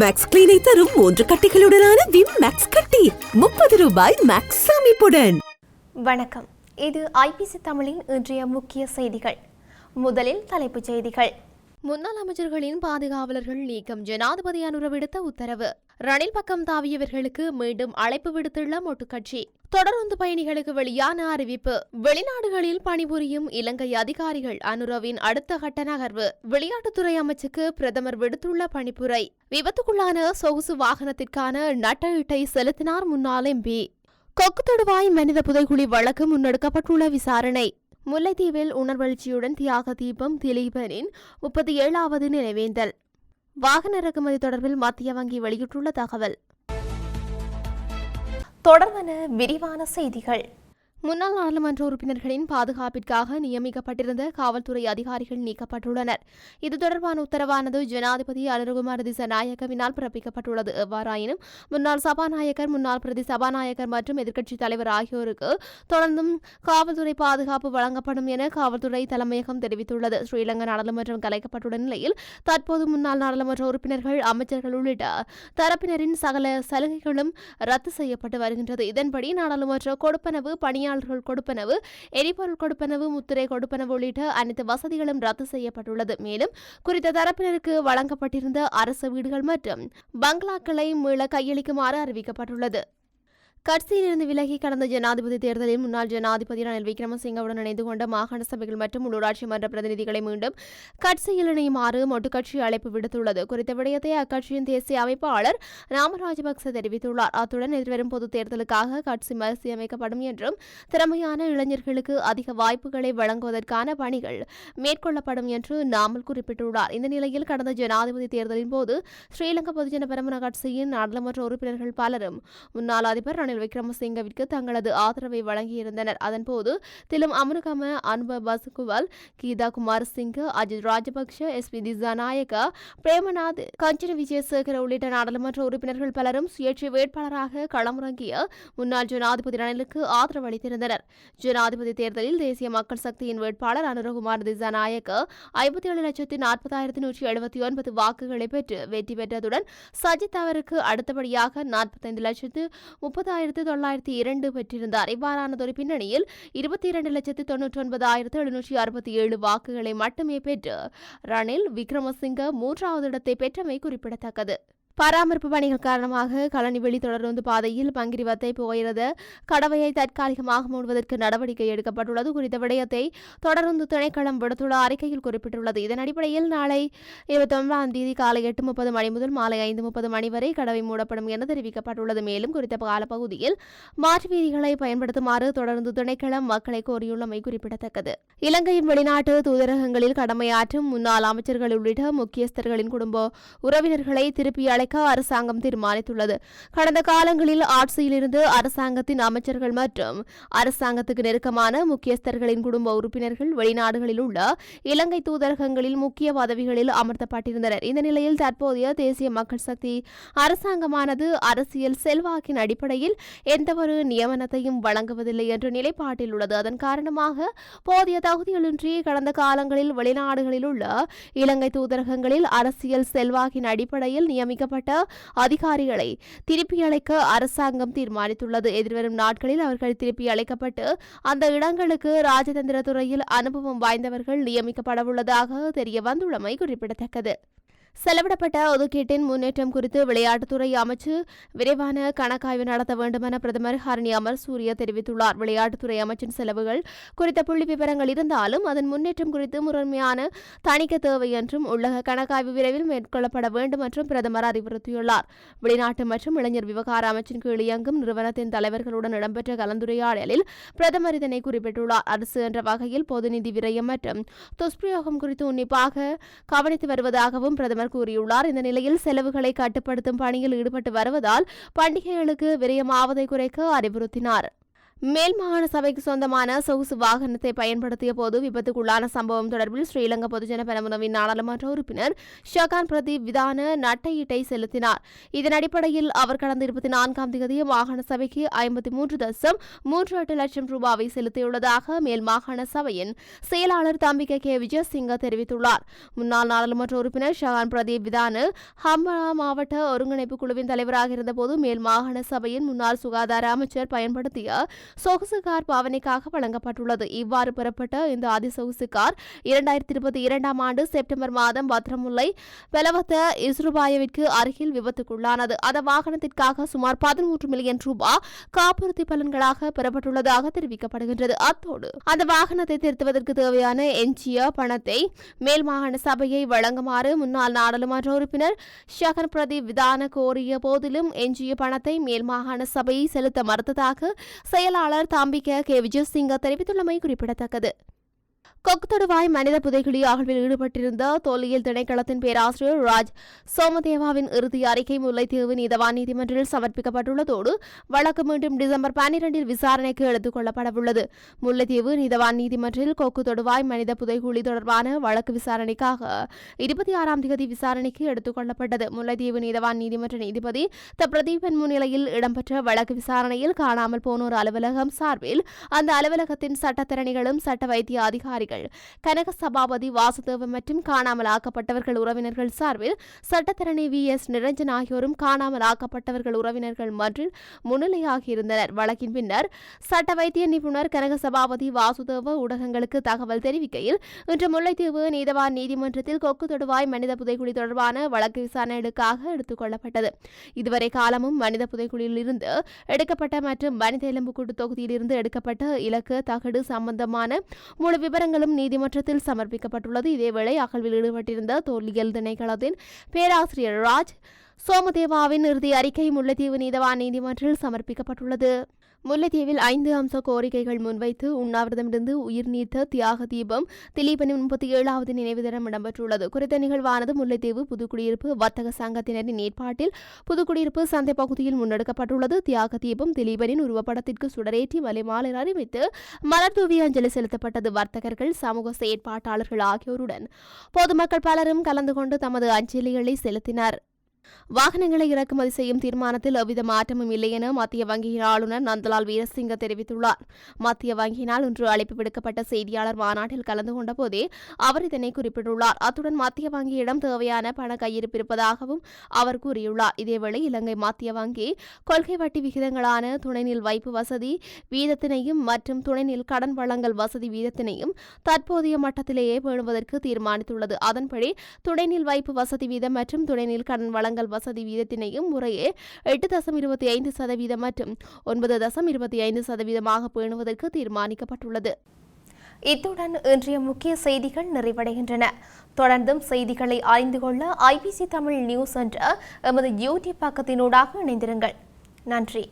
Maths கிளீனை தரும் மூன்று கட்டிகளுடனான Vim maths கட்டி. முப்பது ரூபாய் மேக்ஸ் அமைப்புடன் வணக்கம். இது ஐபிசி தமிழின் இன்றைய முக்கிய செய்திகள். முதலில் தலைப்புச் செய்திகள். முன்னாள் அமைச்சர்களின் பாதுகாவலர்கள் நீக்கம் ஜனாதிபதி அனுர விடுத்த உத்தரவு. ரணில் பக்கம் தாவியவர்களுக்கு மீண்டும் அழைப்பு விடுத்துள்ள மொட்டுக்கட்சி. தொடர்ந்து பயணிகளுக்கு வெளியான அறிவிப்பு. வெளிநாடுகளில் பணிபுரியும் இலங்கை அதிகாரிகள் அனுரவின் அடுத்த கட்ட நகர்வு. விளையாட்டுத்துறை அமைச்சுக்கு பிரதமர் விடுத்துள்ள பணிப்புரை. விபத்துக்குள்ளான சொகுசு வாகனத்திற்கான நட்டஈட்டை செலுத்தினார் முன்னாள் எம்பி கொக்கு தொடுவாய் மனித புதைகுழி வழக்கு முன்னெடுக்கப்பட்டுள்ள விசாரணை. முல்லைத்தீவில் உணர்வெழுச்சியுடன் தியாக தீபம் திலீபனின் முப்பத்தி ஏழாவது நினைவேந்தல். வாகன இறக்குமதி தொடர்பில் மத்திய வங்கி வெளியிட்டுள்ள தகவல். தொடர்ந்தன விரிவான செய்திகள். முன்னாள் நாடாளுமன்ற உறுப்பினர்களின் பாதுகாப்பிற்காக நியமிக்கப்பட்டிருந்த காவல்துறை அதிகாரிகள் நீக்கப்பட்டுள்ளனர். இது தொடர்பான உத்தரவானது ஜனாதிபதி அனுரகுமார் திசநாயகவினால் பிறப்பிக்கப்பட்டுள்ளது. எவ்வாறாயினும் முன்னாள் சபாநாயகர் முன்னாள் பிரதி சபாநாயகர் மற்றும் எதிர்க்கட்சித் தலைவர் ஆகியோருக்கு தொடர்ந்தும் காவல்துறை பாதுகாப்பு வழங்கப்படும் என காவல்துறை தலைமையகம் தெரிவித்துள்ளது. ஸ்ரீலங்கா நாடாளுமன்றம் கலைக்கப்பட்டுள்ள நிலையில் தற்போது முன்னாள் நாடாளுமன்ற உறுப்பினர்கள் அமைச்சர்கள் உள்ளிட்ட தரப்பினரின் சகல சலுகைகளும் ரத்து செய்யப்பட்டு வருகின்றது. இதன்படி நாடாளுமன்ற கொடுப்பனவு பணியாளர்கள் கொடுப்பனவு எரிபொருள் கொடுப்பனவு முத்திரை கொடுப்பனவு உள்ளிட்ட அனைத்து வசதிகளும் ரத்து செய்யப்பட்டுள்ளது. மேலும் குறித்த தரப்பினருக்கு வழங்கப்பட்டிருந்த அரசு வீடுகள் மற்றும் பங்களாக்களை மீள கையளிக்குமாறு அறிவிக்கப்பட்டுள்ளது. கட்சியிலிருந்து விலகி கடந்த ஜனாதிபதி தேர்தலில் முன்னாள் ஜனாதிபதி ரணில் விக்ரமசிங்கவுடன் இணைந்து கொண்ட மாகாண சபைகள் மற்றும் உள்ளூராட்சி மன்ற பிரதிநிதிகளை மீண்டும் கட்சியில் இணையுமாறு மொட்டுக்கட்சி அழைப்பு விடுத்துள்ளது. குறித்த விடயத்தை அக்கட்சியின் தேசிய அமைப்பாளர் ராம ராஜபக்ச தெரிவித்துள்ளார். அத்துடன் எதிர்வரும் பொது தேர்தலுக்காக கட்சி மறுசீரமைக்கப்படும் என்றும் திறமையான இளைஞர்களுக்கு அதிக வாய்ப்புகளை வழங்குவதற்கான பணிகள் மேற்கொள்ளப்படும் என்று நாமல் குறிப்பிட்டுள்ளார். இந்த நிலையில் கடந்த ஜனாதிபதி தேர்தலின் போது ஸ்ரீலங்கா பொதுஜன பெரமுன கட்சியின் நாடாளுமன்ற உறுப்பினர்கள் பலரும் முன்னாள் அதிபர் ரணில் விக்ரமசிங்கவிற்கு தங்களது ஆதரவை வழங்கியிருந்தனர். அதன்போது திலும் அமருகம அன்ப பசுகுவல் Geetha Kumarasinghe Ajith Rajapaksa S B Dissanayake Premanath Kanchana Wijesekera உள்ளிட்ட நாடாளுமன்ற உறுப்பினர்கள் பலரும் சுயேட்சை வேட்பாளராக களமிறங்கிய முன்னாள் ஜனாதிபதி ரணிலுக்கு ஆதரவு அளித்திருந்தனர். ஜனாதிபதி தேர்தலில் தேசிய மக்கள் சக்தியின் வேட்பாளர் அனுரகுமார் திசாநாயக் ஐம்பத்தி ஏழு லட்சத்தி நாற்பதாயிரத்தி நூற்றி எழுபத்தி ஒன்பது வாக்குகளை பெற்று வெற்றி பெற்றதுடன் சஜித் அவருக்கு அடுத்தபடியாக நாற்பத்தைந்து லட்சத்து முப்பதாயிரம் ஆயிரத்தி தொள்ளாயிரத்தி இரண்டு பெற்றிருந்தார். இவ்வாறானதொரு பின்னணியில் இருபத்தி இரண்டு லட்சத்து தொன்னூற்றி ஒன்பதாயிரத்து எழுநூற்றி அறுபத்தி ஏழு வாக்குகளை மட்டுமே பெற்று ரணில் விக்ரமசிங்க மூன்றாவது இடத்தை பெற்றமை குறிப்பிடத்தக்கது. பராமரிப்பு பணிகள் காரணமாக களனிவெளி தொடருந்து பாதையில் பங்கிரிவத்தை போகிறது கடவையை தற்காலிகமாக மூடுவதற்கு நடவடிக்கை எடுக்கப்பட்டுள்ளது. குறித்த விடயத்தை தொடர்ந்து திணைக்களம் விடுத்துள்ள அறிக்கையில் குறிப்பிட்டுள்ளது. இதன் அடிப்படையில் நாளை இருபத்தி ஒன்பதாம் தேதி காலை எட்டு முப்பது மணி முதல் மாலை ஐந்து முப்பது மணி வரை கடவை மூடப்படும் என தெரிவிக்கப்பட்டுள்ளது. மேலும் குறித்த காலப்பகுதியில் மாற்று வீதிகளை பயன்படுத்துமாறு தொடர்ந்து திணைக்களம் மக்களை கோரியுள்ளமை குறிப்பிடத்தக்கது. இலங்கையின் வெளிநாட்டு தூதரகங்களில் கடமையாற்றும் முன்னாள் அமைச்சர்கள் உள்ளிட்ட முக்கியஸ்தர்களின் குடும்ப உறவினர்களை திருப்பி அழைக்க அரசாங்கம் தீர்மானித்துள்ளது. கடந்த காலங்களில் ஆட்சியிலிருந்து அரசாங்கத்தின் அமைச்சர்கள் மற்றும் அரசாங்கத்துக்கு நெருக்கமான முக்கியஸ்தர்களின் குடும்ப உறுப்பினர்கள் வெளிநாடுகளில் உள்ள இலங்கை தூதரகங்களில் முக்கிய பதவிகளில் அமர்த்தப்பட்டிருந்தனர். இந்த நிலையில் தற்போதைய தேசிய மக்கள் சக்தி அரசாங்கமானது அரசியல் செல்வாக்கின் அடிப்படையில் எந்தவொரு நியமனத்தையும் வழங்குவதில்லை என்ற நிலைப்பாட்டில் உள்ளது. அதன் காரணமாக போதிய தகுதிகளின்றி கடந்த காலங்களில் வெளிநாடுகளில் உள்ள இலங்கை தூதரகங்களில் அரசியல் செல்வாக்கின் அடிப்படையில் நியமிக்கப்பட்ட அதிகாரிகளை திருப்பி அழைக்க அரசாங்கம் தீர்மானித்துள்ளது. எதிர்வரும் நாட்களில் அவர்கள் திருப்பி அழைக்கப்பட்டு அந்த இடங்களுக்கு ராஜதந்திர துறையில் அனுபவம் வாய்ந்தவர்கள் நியமிக்கப்படவுள்ளதாக தெரிய வந்துள்ளமை குறிப்பிடத்தக்கது. செலவிடப்பட்ட ஒதுக்கீட்டின் முன்னேற்றம் குறித்து விளையாட்டுத்துறை அமைச்சு விரைவான கணக்காய்வு நடத்த வேண்டுமென பிரதமர் ஹரணி அமர் சூரிய தெரிவித்துள்ளார். விளையாட்டுத்துறை அமைச்சின் செலவுகள் குறித்த புள்ளி விவரங்கள் இருந்தாலும் அதன் முன்னேற்றம் குறித்து முழுமையான தணிக்கை தேவை என்றும் உள்ளக கணக்காய்வு விரைவில் மேற்கொள்ளப்பட வேண்டும் என்றும் பிரதமர் அறிவுறுத்தியுள்ளார். வெளிநாட்டு மற்றும் இளைஞர் விவகார அமைச்சின் கீழ் இயங்கும் நிறுவனத்தின் தலைவர்களுடன் இடம்பெற்ற கலந்துரையாடலில் பிரதமர் இதனை குறிப்பிட்டுள்ளார். அரசு என்ற வகையில் பொது நிதி விரயம் மற்றும் துஷ்பிரயோகம் குறித்து உன்னிப்பாக கவனித்து வருவதாகவும் பிரதமர் கூறியுள்ளார். இந்த நிலையில் செலவுகளை கட்டுப்படுத்தும் பணியில் ஈடுபட்டு வருவதால் பண்டிகைகளுக்கு விரயமாவதை குறைக்க அறிவுறுத்தினார். மேல் மாகாண சபைக்கு சொந்தமான சொகுசு வாகனத்தை பயன்படுத்திய போது விபத்துக்குள்ளான சம்பவம் தொடர்பில் ஸ்ரீலங்கா பொதுஜன பெரமுனவின் நாடாளுமன்ற உறுப்பினர் ஷகான் பிரதீப் விதான நட்டையீட்டை செலுத்தினார். இதன் அடிப்படையில் அவர் கடந்த இருபத்தி நான்காம் தேதி மாகாண சபைக்கு ஐம்பத்தி மூன்று தசம் மூன்று எட்டு லட்சம் ரூபாவை செலுத்தியுள்ளதாக மேல் மாகாண சபையின் செயலாளர் தம்பிகை கே. விஜயசிங்க தெரிவித்துள்ளார். முன்னாள் நாடாளுமன்ற உறுப்பினர் ஷகான் பிரதீப் விதான ஹம்பா மாவட்ட ஒருங்கிணைப்பு குழுவின் தலைவராக இருந்தபோது மேல் மாகாண சபையின் முன்னாள் சுகாதார அமைச்சர் பயன்படுத்திய சொகுசு கார் பாவனைக்காக வழங்கப்பட்டுள்ளது. இவ்வாறு பெறப்பட்ட இந்த அதிசொகுசு கார் இரண்டாயிரத்தி இருபத்தி இரண்டாம் ஆண்டு செப்டம்பர் மாதம் பத்ரமுல்லை பெலவத்த இஸ்ருபாயவிற்கு அருகில் விபத்துக்குள்ளானது. அந்த வாகனத்திற்காக சுமார் பதிமூன்று மில்லியன் ரூபாய் காப்புறுதி பலன்களாக பெறப்பட்டுள்ளதாக தெரிவிக்கப்படுகின்றது. அத்தோடு அந்த வாகனத்தை திருத்துவதற்கு தேவையான எஞ்சிய பணத்தை மேல் மாகாண சபையை வழங்குமாறு முன்னாள் நாடாளுமன்ற உறுப்பினர் ஷகன் பிரதீப் விதான கோரிய போதிலும் எஞ்சிய பணத்தை மேல் மாகாண சபையை செலுத்த மறுத்ததாக செயலாளர் தாம்பிக்க கே. விஜயசிங்க தெரிவித்துள்ளமை குறிப்பிடத்தக்கது. கொக்குத்தடுவாய் மனித புதைகுழி அகழ்வில் ஈடுபட்டிருந்த தொல்லியல் திணைக்களத்தின் பேராசிரியர் ராஜ் சோமதேவாவின் இறுதி அறிக்கை முல்லைத்தீவு நீதவான் நீதிமன்றில் சமர்ப்பிக்கப்பட்டுள்ளதோடு வழக்கு மீண்டும் டிசம்பர் பன்னிரண்டில் விசாரணைக்கு எடுத்துக் கொள்ளப்படவுள்ளது. முல்லைத்தீவு நீதவான் நீதிமன்றில் கொக்கு தொடுவாய் மனித புதைகுழி தொடர்பான வழக்கு விசாரணைக்காக இருபத்தி ஆறாம் தேதி விசாரணைக்கு எடுத்துக் கொள்ளப்பட்டது. முல்லைத்தீவு நீதவான் நீதிமன்ற நீதிபதி த பிரதீபன் முன்னிலையில் இடம்பெற்ற வழக்கு விசாரணையில் காணாமல் போனோர் அலுவலகம் சார்பில் அந்த அலுவலகத்தின் சட்டத்திறனிகளும் சட்ட வைத்திய அதிகாரிகள் கனக சபாபதி வாசுதேவன் மற்றும் காணாமல் ஆக்கப்பட்டவர்கள் உறவினர்கள் சார்பில் சட்டத்தரணி வி. எஸ். நிரஞ்சன் ஆகியோரும் காணாமல் ஆக்கப்பட்டவர்கள் உறவினர்கள் மன்றில் முன்னிலையாகியிருந்தனர். வழக்கின் பின்னர் சட்ட வைத்திய நிபுணர் கனக சபாபதி வாசுதேவ ஊடகங்களுக்கு தகவல் தெரிவிக்கையில் இன்று முல்லைத்தீவு நீதவான் நீதிமன்றத்தில் கொக்கு தொடுவாய் மனித புதைக்குழி தொடர்பான வழக்கு விசாரணைகளுக்காக எடுத்துக் கொள்ளப்பட்டது. இதுவரை காலமும் மனித புதைக்குழியில் இருந்து எடுக்கப்பட்ட மற்றும் மனித எலும்புக்கூட்டு தொகுதியிலிருந்து எடுக்கப்பட்ட இலக்கு தகடு சம்பந்தமான முழு விவரங்கள் மனுக்களும் நீதிமன்றத்தில் சமர்ப்பிக்கப்பட்டுள்ளது. இதேவேளை அகழ்வில் ஈடுபட்டிருந்த தொல்லியல் திணைக்களத்தின் பேராசிரியர் ராஜ் சோமதேவாவின் இறுதி அறிக்கை முல்லைத்தீவு நீதவான் நீதிமன்றில் சமர்ப்பிக்கப்பட்டுள்ளது. முல்லைத்தீவில் ஐந்து அம்ச கோரிக்கைகள் முன்வைத்து உண்ணாவிரதமிருந்து உயிர் நீத்த தியாக தீபம் திலீபனின் முப்பத்தி ஏழாவது நினைவு தினம் இடம்பெற்றுள்ளது. குறித்த நிகழ்வானது முல்லைத்தீவு புதுக்குடியிருப்பு வர்த்தக சங்கத்தினரின் ஏற்பாட்டில் புதுக்குடியிருப்பு சந்தை பகுதியில் முன்னெடுக்கப்பட்டுள்ளது. தியாக தீபம் திலீபனின் உருவப்படத்திற்கு சுடரேற்றி மலைமாலை அறிவித்து மலர் தூவி அஞ்சலி செலுத்தப்பட்டது வர்த்தகர்கள் சமூக செயற்பாட்டாளர்கள் ஆகியோருடன். பொதுமக்கள் பலரும் கலந்து கொண்டு தமது அஞ்சலிகளை செலுத்தினர். வாகனங்களை இறக்குமதி செய்யும் தீர்மானத்தில் எவ்வித மாற்றமும் இல்லை என மத்திய வங்கியின் ஆளுநர் நந்தலால் வீரசிங்க தெரிவித்துள்ளார். மத்திய வங்கியினால் இன்று அழைப்பு விடுக்கப்பட்ட செய்தியாளர் மாநாட்டில் கலந்து கொண்ட போதே அவர் இதனை குறிப்பிட்டுள்ளார். அத்துடன் மத்திய வங்கியிடம் தேவையான பண கையிருப்பு இருப்பதாகவும் அவர் கூறியுள்ளார். இதேவேளை இலங்கை மத்திய வங்கி கொள்கை வட்டி விகிதங்களான துணைநில் வைப்பு வசதி வீதத்தினையும் மற்றும் துணைநில் கடன் வழங்கல் வசதி வீதத்தினையும் தற்போதைய மட்டத்திலேயே பேணுவதற்கு தீர்மானித்துள்ளது. அதன்படி துணைநில் வைப்பு வசதி வீதம் மற்றும் துணைநில் கடன் வழங்கல் வசதி வீதத்தினையும் முறையே எட்டு தசம் இருபத்தி ஐந்து சதவீதம் மற்றும் ஒன்பது தசம் இருபத்தி ஐந்து சதவீதமாக பேணுவதற்கு தீர்மானிக்கப்பட்டுள்ளது. இத்துடன் இன்றைய முக்கிய செய்திகள் நிறைவடைகின்றன. தொடர்ந்தும் செய்திகளை அறிந்து கொள்ள ஐபிசி தமிழ் நியூஸ் என்ற எமது யூடியூப் பக்கத்தினூடாக இணைந்திருங்கள். நன்றி.